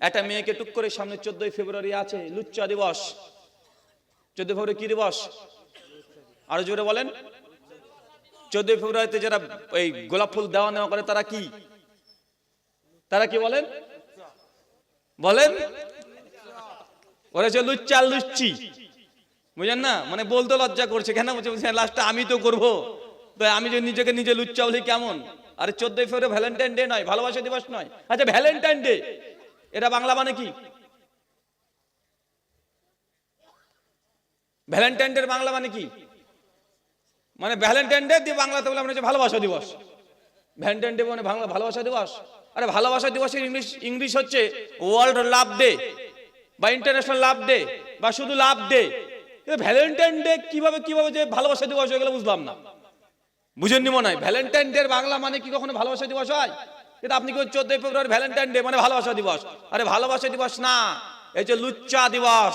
একটা মেয়েকে টুক করে সামনে চোদ্দই ফেব্রুয়ারি আছে, লুচ্চা দিবস। চোদ্দ ফেব্রুয়ারি কি দিবস? আরও জোরে বলেন। চোদ্দই ফেব্রুয়ারিতে যারা এই গোলাপ ফুল দেওয়া নেওয়া করে, তারা কি? তারা কি বলেন? বলেন? ওরা লুচ্চা লুচ্চি। বুঝেন না? মানে বলতে লজ্জা করছে। কেন বলছে? লাস্টটা আমি তো করব। তো আমি যে নিজেকে নিজে লুচ্চা বলি কেমন? আরে চোদ্দই ফেব্রুয়ারি ভ্যালেন্টাইন ডে নয়, ভালোবাসা দিবস নয়। আচ্ছা ভ্যালেন্টাইন ডে। এটা বাংলা মানে কি? ভ্যালেন্টাইন ডে বাংলা মানে কি? মানে ভ্যালেন্টাইন ডে দিয়ে বাংলাতে বলে আমরা ভালোবাসা দিবস। ভ্যালেন্টাইন ডে মানে বাংলা ভালোবাসা দিবস। আরে ভালোবাসা দিবসের ইংলিশ ইংলিশ হচ্ছে ওয়ার্ল্ড লাভ ডে বা ইন্টারন্যাশনাল লাভ ডে বা শুধু লাভ ডে। ভ্যালেন্টাইন ডে কীভাবে কীভাবে যে ভালোবাসা দিবস হয়ে গেল বুঝলাম না। বুঝেননি মনে হয়? ভ্যালেন্টাইন ডে বাংলা মানে কি কখনো ভালোবাসা দিবস হয়? এটা আপনি কি চোদ্দই ফেব্রুয়ারি ভ্যালেন্টাইন ডে মানে ভালোবাসা দিবস? আরে ভালোবাসা দিবস না, এই যে লুচ্চা দিবস।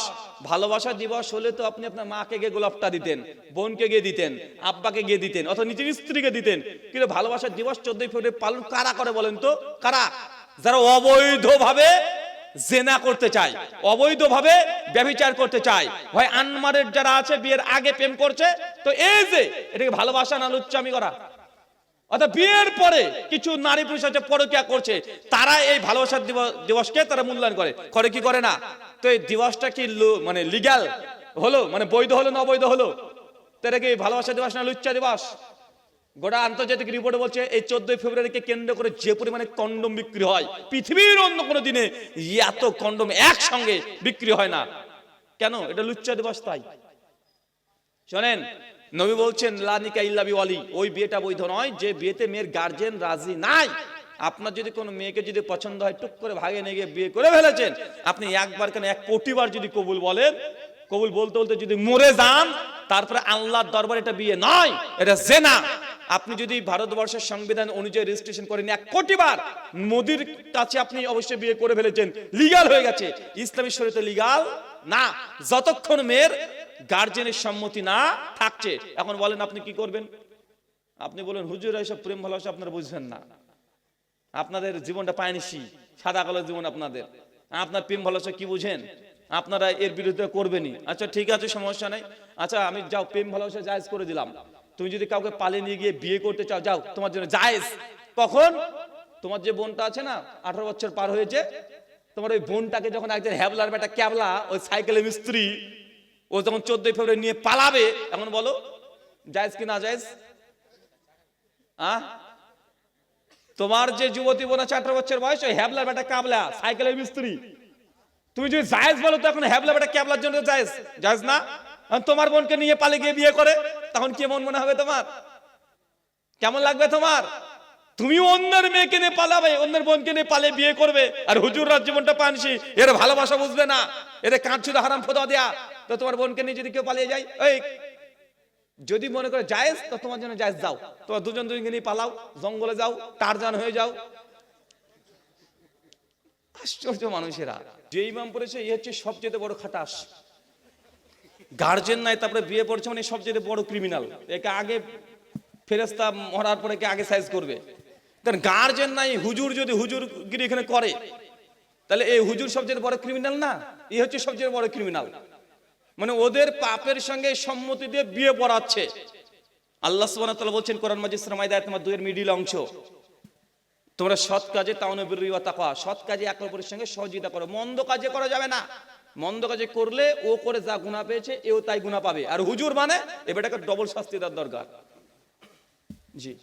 ভালোবাসা দিবস হলে তো আপনি আপনার মাকে গিয়ে গোলাপটা দিতেন, বোনকে গিয়ে দিতেন, আব্বাকে গিয়ে দিতেন, অথবা নিজের স্ত্রীকে দিতেন। কিন্তু ভালোবাসা দিবস চোদ্দই ফেব্রুয়ারি পালন কারা করে বলেন তো? কারা? যারা অবৈধভাবে জেনা করতে চায়, অবৈধভাবে ব্যভিচার করতে চায়। হয় আনমারের যারা আছে, বিয়ের আগে প্রেম করছে, তো এই যে, এটাকে ভালোবাসা না লুচ্চামি করা? অর্থাৎ বিয়ের পরে কিছু নারী পুরুষ আছে, পরকিয়া করছে, তারা এই ভালোবাসার দিবসকে তারা মূল্যায়ন করে। করে কি করে না? তো এই দিবসটা কি মানে লিগ্যাল হলো? মানে বৈধ হলো না অবৈধ হলো? তো এটা কি ভালোবাসা দিবস না লুচ্চা দিবস? গোটা আন্তর্জাতিক রিপোর্টে বলছে, এই চোদ্দই ফেব্রুয়ারিকে কেন্দ্র করে যে পরিমাণে কন্ডম বিক্রি হয়, পৃথিবীর অন্য কোনো দিনে এত কন্ডম একসঙ্গে বিক্রি হয় না। কেন? এটা লুচ্চা দিবস তাই। শোনেন নবী বলছেন লানিকা ইল্লাবি ওয়ালি ওই বিয়েটা বৈধ নয়, যে বিয়েতে মেয়ের গার্জেন রাজি নাই। আপনার যদি কোনো মেয়েকে যদি পছন্দ হয়, টুক করে ভাগে নিয়ে গিয়ে বিয়ে করে ফেলেছেন। আপনি একবার কেন এক কোটিবার যদি কবুল বলেন, কবুল বলতে বলতে যদি মরে যান, তারপরে আল্লাহর দরবার এটা বিয়ে নয়, এটা জেনা। আপনি যদি ভারতবর্ষের সংবিধান অনুযায়ী রেজিস্ট্রেশন করেন এক কোটি বার, মোদির কাছে আপনি অবশ্যই বিয়ে করে ফেলেছেন। লিগাল হয়ে গেছে। ইসলামী শরীয়তে লিগাল না। যতক্ষণ মেয়ের গার্জেনের সম্মতি না থাকছে। এখন বলেন আপনি কি করবেন? আপনি বলেন, হুজুর, এসব প্রেম ভালোবাসা আপনারা বুঝবেন না। আপনাদের জীবনটা পায়নিসি সাদা কালো জীবন আপনাদের। আপনার প্রেম ভালোবাসা কি বুঝেন? আপনারা এর বিরুদ্ধে করবেনই। আচ্ছা ঠিক আছে, সমস্যা নাই। আচ্ছা আমি যাও, প্রেম ভালোবাসা জায়েজ করে দিলাম। তুমি যদি কাউকে পালিয়ে নিয়ে গিয়ে বিয়ে করতে চাও, যাও, তোমার জন্য জায়েজ। কখন? তোমার যে বোনটা আছে না, আঠারো বছর পার হয়েছে, তোমার ওই বোনটাকে যখন একজন হ্যাবলার বেটা ক্যাবলা, ওই সাইকেলের মিস্ত্রি ও যখন চোদ্দই ফেব্রুয়ারি নিয়ে পালাবে, এখন বলো, জায়েজ কি না জায়েজ? তোমার যে যুবতী বোন আঠারো বছর বয়স, ওই হ্যাবলা বেটা কাবলা, সাইকেলের মিস্ত্রি। তুমি যদি জায়েজ বলো তো এখন হ্যাবলা বেটা ক্যাবলার জন্য জায়েজ। জায়েজ না? তোমার বোনকে নিয়ে পালে গিয়ে বিয়ে করে, তখন কেমন মনে হবে তোমার? কেমন লাগবে তোমার? তুমি অন্যের মেয়েকে নিয়ে পালাবে, অন্যের বোনকে নিয়ে পালে বিয়ে করবে, আর হুজুর রাজ জীবনটা পানসি এর ভালোবাসা বুঝবে না। কাঁচ শুধু হারাম ফোদা দেয়া। তো তোমার বোনকে নিয়ে যদি কেউ পালিয়ে যায়, এই, যদি মনে করে জায়েজ, তো তোমার জন্য জায়েজ যাও তোমার দুজন দুজনকে নিয়ে পালাও, জঙ্গলে যাও টারজান হয়ে যাও। আশ্চর্য মানুষেরা। যে ইমাম পড়েছে এই হচ্ছে সবচেয়ে বড় খাটাস। গার্জেন নাই, তারপরে বিয়ে পড়ছে মানে সবচেয়ে বড় ক্রিমিনাল একে আগে ফেরেস্তা মরার পরে কে আগে সাইজ করবে। গার্জেন নাই, হুজুর যদি হুজুরগিরি এখানে করে, তাহলে এই হুজুর সবচেয়ে বড় ক্রিমিনাল না? এই হচ্ছে সবচেয়ে বড় ক্রিমিনাল মানে ওদের পাপের সঙ্গে সম্মতি দিয়ে বিয়ে পড়াচ্ছে। আল্লাহ বলছেন কোরআন তোমার মিডিল অংশ। তোমরা সৎ কাজে তাওনে বিররি ওয়া তাকওয়া, সৎ কাজে এক অপরের সঙ্গে সহযোগিতা করো। মন্দ কাজে করা যাবে না। মন্দ কাজে করলে ও করে যা গুনাহ পেয়েছে, এও তাই গুনাহ পাবে। আর হুজুর মানে এবারটাকে ডবল শাস্তি দেওয়ার দরকার। জি।